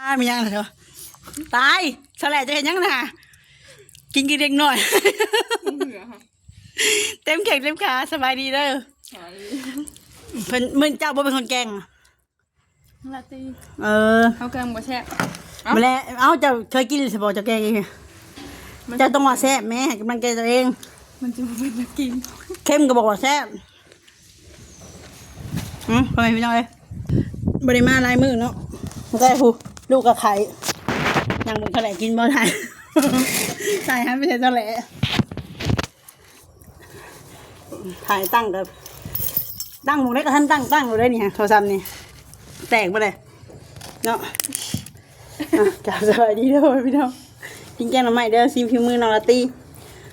ตายมียังเหรอตายแฉลจะเห็นยังนะกินกินเด็กหน่อยเหลือค่ะเต็มแขกเต็มขาสบายดีเด้อใช่เพิ่นมึงเจ้าบ่เป็นคนแกล้งอะลาตีเออเขาเกินบ่แซ่บเอ้ามาแล้วเอ้าเจ้าเคยกินหรือสิบ่เจ้าแกล้งเองเจ้าต้องว่าแซ่บแม่ให้กำลังใจตัวเอง มันจะมาเป็นนักกินเข้มก็บอกว่าแซ่บอืมทำไมพี่น้อยบริมาลายมือเนาะมันก็ผู้ ลูกกับไข่นางมึงเท่าไหร่กินบ่ทันใส่ให้ไม่ใช่เท่าไหร่ถ่ายตั้งกับตั้งหมงได้กับท่านตั้งตั้งอยู่เลยนี่ฮะโทรศัพท์นี่แตกไปเลยเนาะอะจ้าสวัสดีเด้อพี่น้องกินแกงหน่อไม้เด้อซิมพิมมือน้องละตี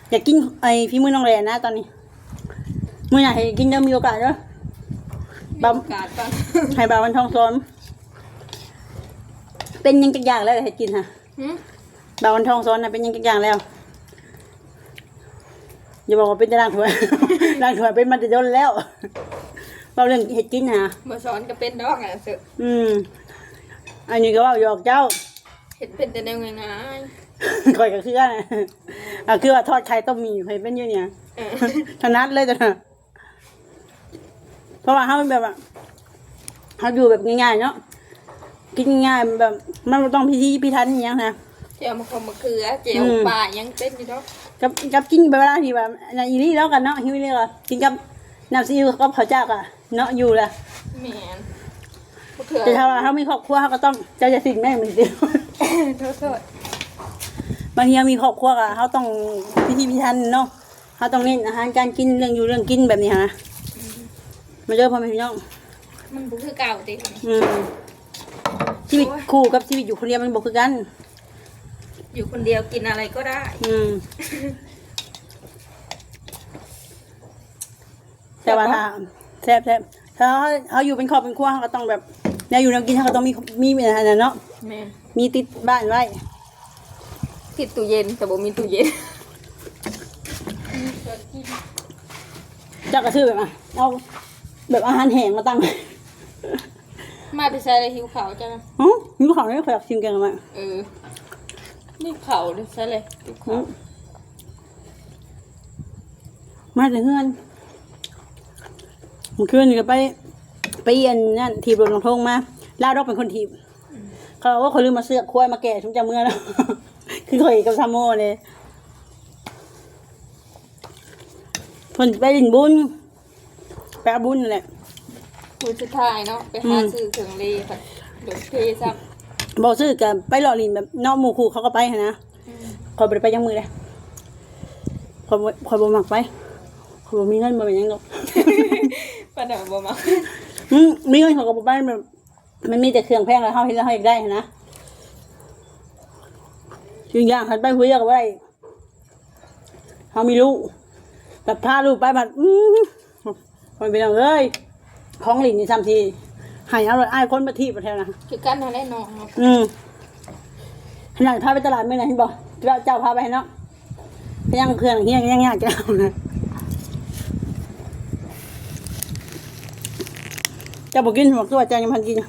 อยากกินไอ้พิมมือน้องแหลนนะตอนนี้มื่อไหร่กินเด้อมีโอกาสเด้อบัมกาดก่อนให้บาวันทองซ้อม เป็นยังจักอย่างแล้วให้กินฮะหืมบาวันทองซ้อนนะเป็นยังจักอย่างแล้วอย่าบอกว่าเป็นจะล้างถ้วยล้างถ้วยเป็นมันจะย่นแล้วเราเรื่องเห็ดกินฮะบ่สอนก็เป็นดอกอะเถอะอืมอันนี้ก็ว่าหยอกเจ้า เห็นเป็นแต่แนวง่ายคอยก็คือกันอะคือว่าทอดไข่ต้มหมี่เคยเป็นอยู่เนี่ยๆเออถนัดเลยจ้ะนะเพราะว่าเขาเป็นแบบว่าเขาอยู่แบบง่ายๆเนาะ กินง่ายๆแบบ มันบ่ต้องพิธีพิธันอหย่างนะ เจียวมะขมมะเขือเจียวอืมปลายังเป็นอยู่ดอกกับกับกินเวลาที่แบบในอีนี่แล้วกันเนาะฮิวนี่ก็กินกับน้ำซีอิ๊วกับข้าวเจ้าอะเนาะอยู่แหละแม่นมะเขือแต่ถ้าว่าเขามีครอบครัวเขาก็ต้องเจ้าจะสิ่งแม่เหมือนเดิม โทษโทษบางทีเขามีครอบครัวอะเขาต้องพิธีพิธันเนาะเขาต้องเน้นอาหารการกินเรื่องอยู่เรื่องกินแบบนี้ฮะมาเจอพ่อแม่พี่น้องมันบ่คือเก่าติอืม ชีวิตคู่กับชีวิตอยู่คนเดียวมันบอกคือกัน อยู่คนเดียวกินอะไรก็ได้ อืม แต่ว่าถ้าแซ่บแซ่บถ้าเขาเขาอยู่เป็นครอบเป็นครัวเขาก็ต้องแบบแนวอยู่แนวกินเขาก็ต้องมีมีอะไรนะเนาะแม่นมีติดบ้านไว้ติดตู้เย็นแต่บ่มีตู้เย็นเจ้ากระชื่อแบบอะเอาแบบอาหารแห้งมาตั้ง มาไปใส่อะไรหิวขาวจังอ๋อมีของไม่เคยอยากชิมกันมาเออนี่เขาเลยใช่เลยหิวขาวมาแต่เฮือนเมื่อคืนนี่ก็ไป ไปเยียนนั่นทีบรถลงทงมาลาดอกเป็นคนทีบเขาบอกว่าเขาลืมมาเสือกควายมาแก่ชุมจำเมื่อแล้ว คือเขาเอกกับซามโมเลยเพิ่นไปลินบุญไปเอาบุญนั่นแหละ คุยสุดท้ายเนาะไปหาอืมซื้อเครื่องเลค่ะเดี๋ยวเทซับบอกซื้อกันไปหล่อลินแบบนอกหมู่คู่เขาก็ไปหั้นนะคอยบ่ไปไปยังมือเลยคอยบ่คอยบ่มักไปคอยบ่มีเงินบ่เป็นหยังหรอกป้าหน่อยบ่มาอืมมีเงินเขาก็บ่ไปแบบมันมีแต่เครื่องแพงแล้วเฮาเฮ็ดแล้วเฮาอยากได้หั้นนะสิ่งอย่างหันไปคุยกับว่าได้เฮามีลูกแบบพาลูกไปบัดอือมันเป็นเอาเอ้ย ของหลินนี่ซ้ำทีให้เอาเลยอ้ายคนมาที่ประเทศนะ คือกันนั่นแหละเนาะอืมขนาดพาไปตลาดไม่ไหนเห็นบอกเจ้าเจ้าพาไปเนาะไปยังเครื่องเฮียยังยากจะเอานะเจ้าบอกกินบอกตัวเจ้ายังพันกินอยู่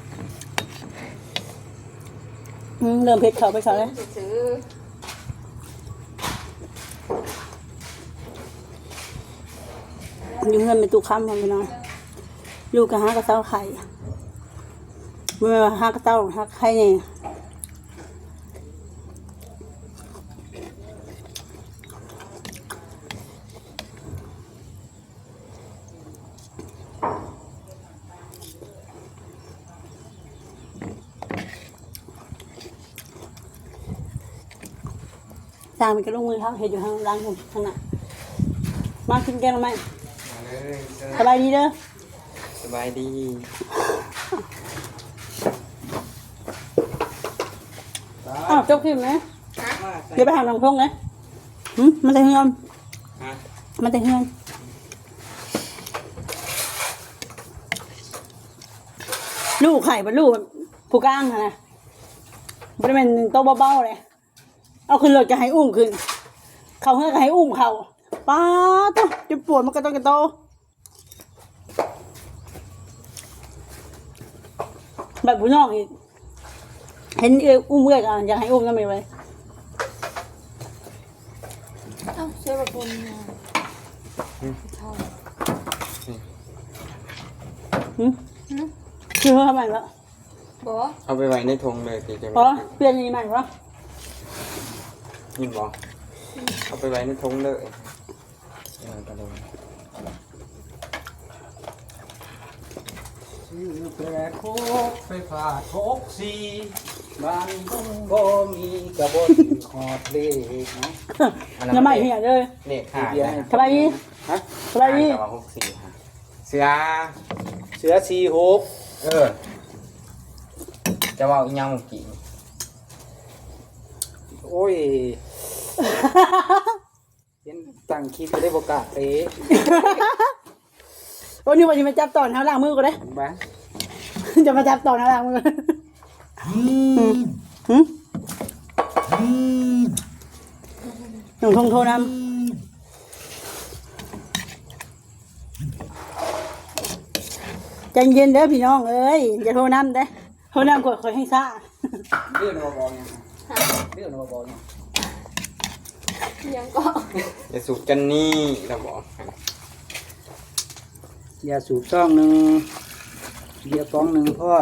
อืมเริ่มเผ็ดเขาไปเขาเลยซื้ออยู่เงินเป็นตู้ค้ำของพี่น้อง ลูกกับหากระเต้าไข่เมื่อหากระเต้าหักไข่เนี่ยสร้างเป็นกระลุงมือเขาเห็นอยู่ทางร้านผมทางนั้นมากินแกงหรือไม่มาเลยสบายดีเด้อส บายดี อ้าวจบคลิปไหมเดี๋ยวไปหาน้องพงเลยหืมมันจะเฮือมฮะ มันจะเฮือมลูกไข่เป็นลูกผู้กลางอะนะมันเป็นโตวเบาๆเลย เอาขึ้นรถจะให้อุ้มขึ้น เขาเฮือกให้อุ้มเขาป้าตัวจะปวดมันก็ต้องกระโต แบบผู้น้องอีกเห็นเอ้ยอุ้มเอ้ยกันอยากให้อุ้มก็ไม่ไหวเอ้าเชื่อว่าคนมาเท่าหึคือเขาทำไมวะบอกเอาไปไว้ในธงเลยตีจะอ๋อเปลี่ยนนี่ใหม่วะยินบอกเอาไปไว้ในธงเลยเออตะลง ชื่อ แปรโคกไฟฟ้าโคกสีบ้านก็มีกระบนหอดเลขเนาะยังไม่เหี้ยเลยเลขห้าเดี๋ยวให้สบายดีฮะสบายดีแต่ว่าหกสี่ฮะเสือเสือสีหกเออ จะว่าอีหยังเมื่อกี้โอ้ยเห็นตั้งคลิปไปได้ประกล้าศเตะ วันนี้วันนี้มาจับตอนเท้าล่างมือกูเลยเห็นปะจะมาจับตอนเท้าล่างมือหืมหนุ่มทงโทรนำใจเย็นเด้อพี่น้องเอ้ยอย่าโทรนำเด้อโทรนำกดคอยให้ซ่าเรื่องมาบอกยังเรื่องมาบอกยังยังก็จะสูบจันนี่เราบอก ยาสูบซองหนึ่งเบียร์ฟองหนึ่งพ่อ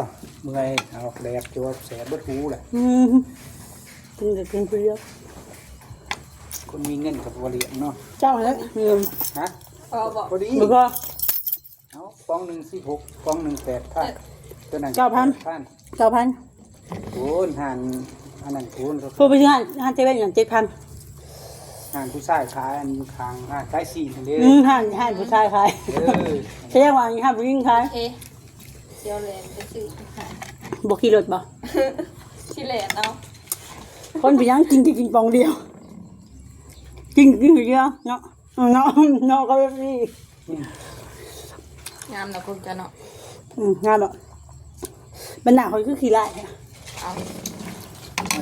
เมื่อยเอาแดดจวบแสบเบดหูแหละอืมกินแต่กินเปรี้ยวคนมีเงินกับบริเวณเนาะเจ้าแล้วเงินฮะพอบอกพอดีแล้วก็เอาฟองหนึ่งสิบหกฟองหนึ่งแปดพันตัวนั้นเก้าพันพันเก้าพันคูณหันอันนั้นคูณก็พูดไปที่ห้านห้านเจ๊เป็นอย่างเจ็ดพัน หันผู้ชายขายอันคางห้าขายสี่ทันเดีอืมห้านห้านผู้ชายขายเออใช่ยังว่าห้านผู้หญิงขายเอ๊ะเซียวแลนไปซื้อหาบอกขี่รถบ่ชิแลนเอาคนผู้หญิงกินจะกินปองเดียว กินกินเดียวเนาะเนาะเนาะก็แบบนี้งามนะคุณจะเนาะอืมงานบ่เป็นหน้าคอยคือขี้ไล่อะเอา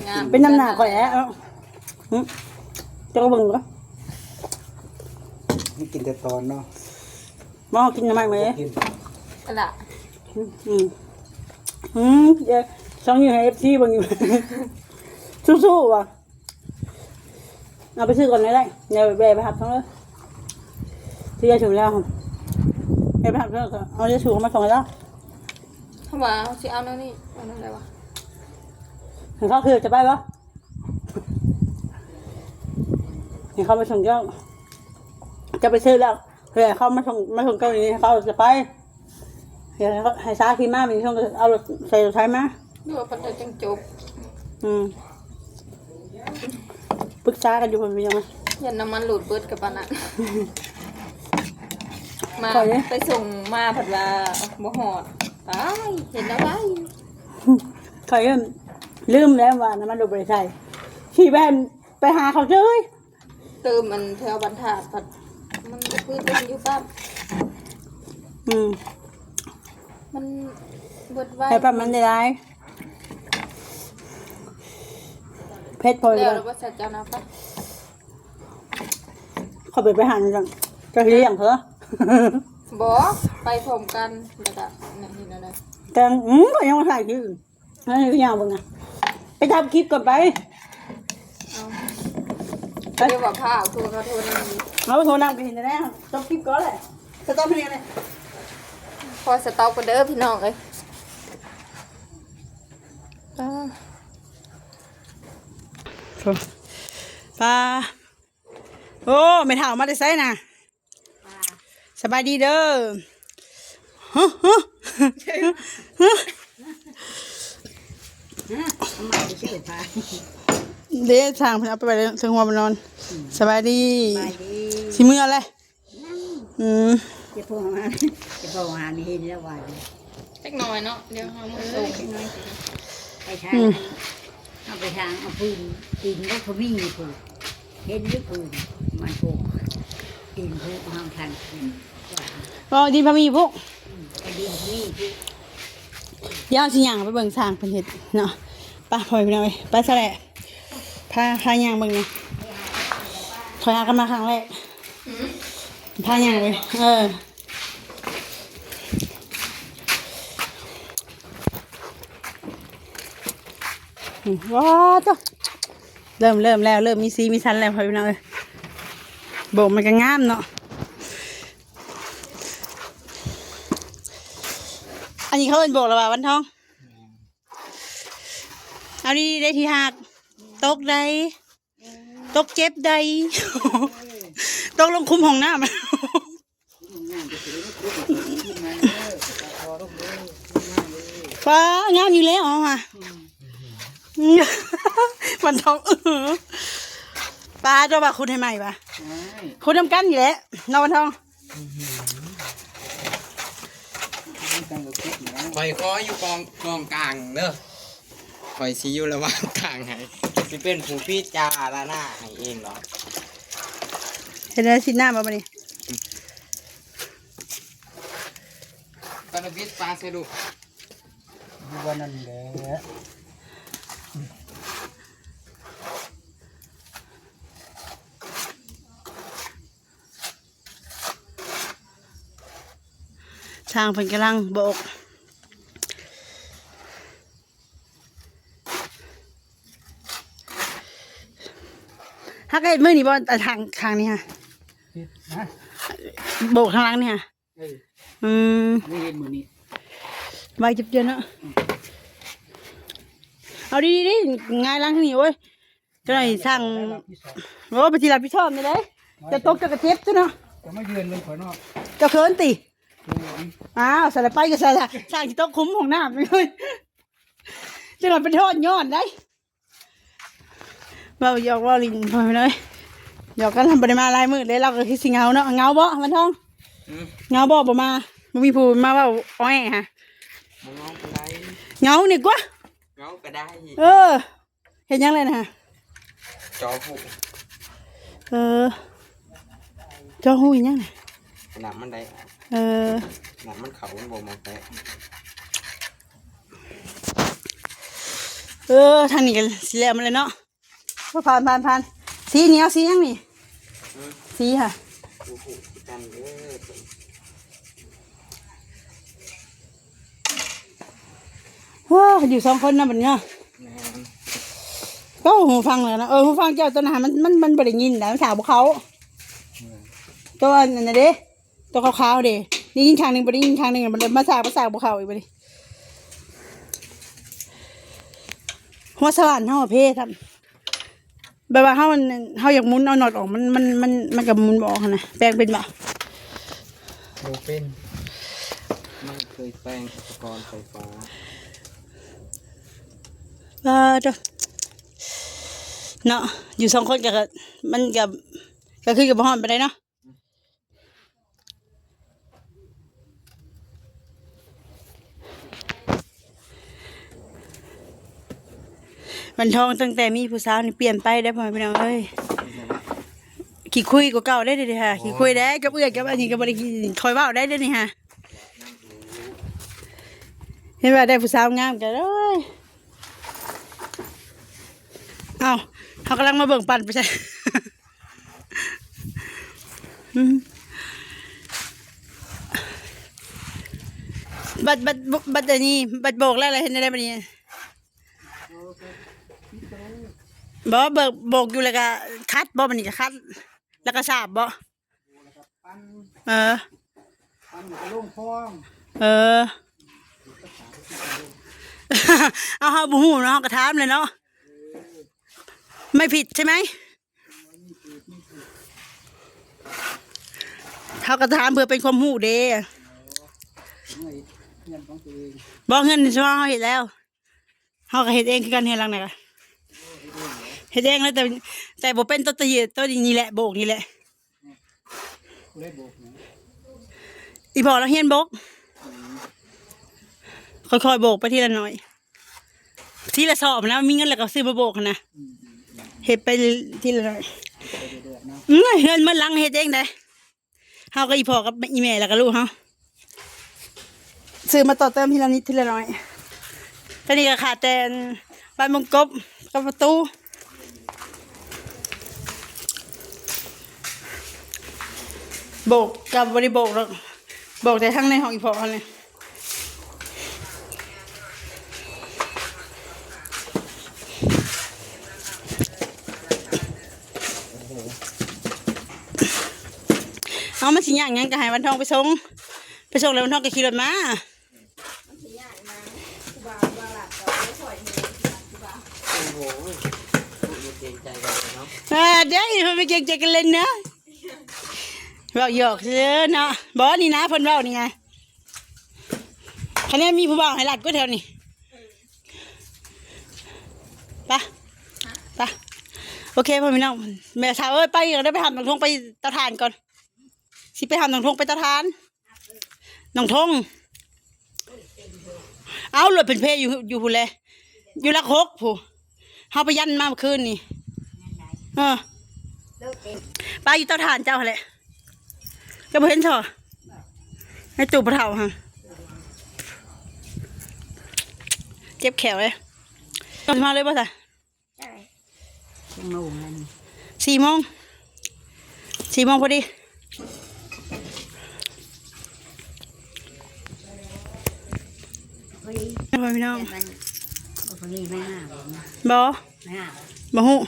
งามเป็นน้ำหน้าคอยแอะเอ้าหึ เจ้าก็เบิ่งก็นี่กินแต่ตอนเนาะมองกินทำไมไหมกินกระดาษอืมอืมอืมเดี๋ยวช่องอยู่ให้เอฟซีบางอยู่ สู้ๆว่ะเอาไปซื้อก่อนเลยได้เดี๋ยวแบะไปหับทั้งเลยที่จะถึงแล้วแบะไปหับทั้งเลยเอาจะถูกมาส่งแล้วทำไมเอาสิเอานั่นนี่เอานั่นอะไรวะเห็นเขาคือจะไปปะ เห็นเขาไปส่งเจ้าจะไปซื้อแล้วเฮ้ยเขามาส่งมาส่งเกาหลีเขาจะไปเฮ้ยเขาให้ซาคีมาเป็นช่วงเอารถใส่รถไถมาดูว่าปัจจัยจังจบอืมปรึกษากันอยู่คนเดียวมั้ยยันน้ำมันหลุดเบิดกับปานนั้นมาขอดิไปส่งมาผัดว่าบ่หอดตายเห็นแล้วไว้เคยลืมแล้วว่าน้ำมันดูบริษัทขี่แบนไปหาเขาเจ้ย เติมมันแถวบรรทัดผัดมันก็คือเติมอยู่ปั๊บอืมมันเบิดไว้ให้ปั๊มมันได้ไรเพชรพลอยแล้วกันเราก็สัจจานะปะเขาไปไปหาจังจะเลี้ยงเขาบ่ไปพร้อมกันแล้วก็นี่นี่นั่นน่ะแต่อืมก็ยังมาถ่ายคลิปอยู่นั่นก็ยาวบ้างนะไปทำคลิปก่อนไป เอาเรียกว่าผ้าเอาโทรเขาโทรนั่นนี่เราไปโทรนำไปเห็นได้แล้วต้องคลิปก่อนเลยจะต้องเป็นยังไงพอสต็อกกันเด้อพี่น้องเอ้ยอ่าปลาโอ้ไม่เท่ามาได้ไซนะสบายดีเด้อฮะฮะฮะ เดี๋ยวทางเพิ่นเอาไปไปถึงหัวมันนอน สบายดีสิมืออะไรอืมจะโทรมาจะโทรมานี่เห็นแล้วว่าเล็กน้อยเนาะเดี๋ยวเอามาส่งไปทางเอาไปทางเอาพื้นดินก็เขาวิ่งอยู่พื้นเห็นอยู่พื้นมันโผล่ดินโผล่ห้ามทันว่าก็ดีพะมีพวกไอ้ดินนี่ที่เดี๋ยวเอาสิย่างไปเบิ่งทางเพิ่นเฮ็ดเนาะไปพอยไปหน่อยไปซะแหละ พาพาย่างเบิ่งนี่ถอยหากันมาครั้งแรกพาย่างเลยเอออืมว้าวเจ้าเริ่มเริ่มแล้ว เริ่มมีสีมีสันแล้วพ่อพี่น้องเอ้ยโบกมันก็งามเนาะอันนี้เขาเป็นโบกแล้วว่าวันทอง เอาดีได้ที่หัก ตกใดตกเจ็บใดตกลงคุมห้องน้ำฟ้างามอยู่แล้วอ๋อมาวันทองเออปลาเจ้าบ่าคุณให้ใหม่ปะคุณทำกันอยู่แล้วนอนวันทองคอยคออยู่กองกองกลางเด้อคอยซีอยู่ระหว่างกลางให้ สิเป็นผู้พี่จาระหน้าให้เองเหรอเห็นไหมชิ้นหน้ามาปะนี่ตอนวิทย์ปลาเสดุดูว่านั่นแหละช่างเพิ่นกำลังโบก ฮักไอ้มือนี่บอลทางทางนี้ฮะเฮ็ดนะโบกทางหลังนี่ฮะเอออืมนี่เห็นมือนี้ไว้จับเจนเนาะเอาดีๆดิง่ายล้างทางนี้โว้ยจะได้สั่งรับที่สองโอ้ปฏิรับผิดชอบนี่เลยจะตกจะกระเทบจ้ะเนาะจะไม่ยืนเลยขอยนอกจะเขินติดูอันอ้าวใส่ไปก็ใส่ละสั่งที่โต๊ะคุ้มของน้ำไปเลยจะหน่อยเป็นทอดยอดได้ เราหยอกว่าลินพอไปเลยหยอกกันทำปริมาณลายมือเลยเราก็คือสิเงาเนาะเงาบ่มันท้องอืมเงาบ่บ่มาบ่มีผู้มาเว่าอ้อยฮะมองก็ได้เงานี่กว่าเงาก็ได้เออ เห็นยังเลยนะฮะจอผู้เออเจ้าหูยยังไงหนักมันได้เออหนักมันเขามันบ่มาแตะเออทางนี้กันสีเหลืองมาเลยเนาะว่า ผ่านผ่านผ่านสีเหนียวสียังนี่สีค่ะผู้ผู้กันเด้อว้าวอยู่สองคนนะแบบเนี้ยแม่นก็หูฟังเลยนะเออหูฟังเจ้าตัวนั้นมันมันมันบริยินแต่ถามพวกเขา ตัวอันนั้นนะเด้ตัวขาวๆเด้นี่ยินข้างหนึ่งบริยินข้างหนึ่งมันเลยมาสากมาสากพวกเขาอีกบริหัวสว่านเท่าเพศครับ แบบว่าเฮามันเฮาอยากหมุนเอาหนอดออกมันมันมันมันกับหมุนบออกนะแปลงเป็นบ่โบเป็นไม่เคยแปลงอุปกรณ์ไฟฟ้าเออเด้อเนาะอยู่สองคนกับมันกับก็คือกับพ่อมไปได้เนาะันทองตั้งแต่มีผู้สาวนี่เปลี่ยนไปได้พ่อพี่น้องเอ้ยขี่คุยกว่าเก่าได้เลยค่ะขี่คุยได้กับเอื้อยกับอันนี้กับบริกินคอยเว่าได้เด้อนี่ฮะเห็นว่าได้ผู้สาวงามกันเลยเอาเขากำลังมาเบิ่งปั่นไปใช่อืมบัดบัดบัดบัดอันนี้บัดโบกแล้วอะไรเห็นได้บัดนี้บอก ว่าเบิกโบกอยู่แล้วก็คัดบ่บันี้ก็คัด แล้วก็สาบบ่ปั้นเออ ปั้นกระล่งฟองเออ เอาเฮาบุหูเนาะกระทามเลยเนาะไม่ผิดใช่ไหมเขากระทามเพื่อเป็นความหูเด้บอกเงินใช่ไหมเขาเห็นแล้วเขาก็เห็นเองคือกันเห็นหลังไหนกัน เห็นเองแล้วแต่แต่บ่เป็นตัวตะเยียตัวนี้แหละโบกนี่แหละได้โบกนะอีพอเราเฮียนโบกค่อยๆโบกไปทีละหน่อย ทีละสอบนะมีเงินแล้วก็ซื้อมาโบกนะเห็ดไปทีละหน่อยเรื่อยๆเนเงินมันลังเฮ็ดเองได้เฮาก็อีพอกับอีแม่แล้วก็ลูกเฮาซื้อมาต่อเติมทีละนิดทีละหน่อยตอนนี้ก็ขาดแต่ใบมงกบกับประตู โบกกับบริโบกหรอกโบกแต่ทั้งในห้องอีพอเลยเอามาสิย่างยังก็หายวันทองไปส่งไปส่งแล้ววันทองก็ขี่รถมาเดี๋ยวไม่เก่งใจกันเลยเนาะ เดี๋ยก่งใจกันะเว่าหยอกเชื่อเนาะบอกนี่นะเพิ่นเว้านี่ไงคันนี้มีผู้บ่าวให้หลัดก็แถวนี้ไปไปโอเคพ่อพี่น้องแม่สาวเอ้ยไปก็ได้ไปทำหนองทงไปเตาถ่านก่อนสิไปทำหนองทงไปเตาถ่านหนองทงเอาหลวดเป็นเพยอยู่อยู่ผู้เลยอยู่ละคกผู้เฮาไปยันมาเมื่อคืนนี่เออลูกเต็มป้าอยู่เตาถ่านเจ้าแหละ จะบ่เห็นเถอให้ตู่ปะเถาฮะเจ็บแขวเลยตอนมาเลยป่ะจ๊ะใช่ชั่วโมงกันสี่โมงสี่โมงพอดีพอดีพ่อพี่น้องแต่มันพอดีไม่ห้าผมบอห้าบ่ฮู้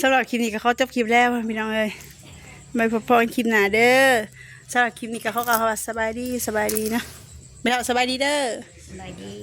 สำหรับคลิปนี้ก็เขาจบคลิปแล้วพี่น้องเอ้ย ไม่พออันคลิปหนาเด้อสำหรับคลิปนี้ก็เขาก็ว่าสบายดีสบายดีนะไม่เอาสบายดีเด้อ สบายดี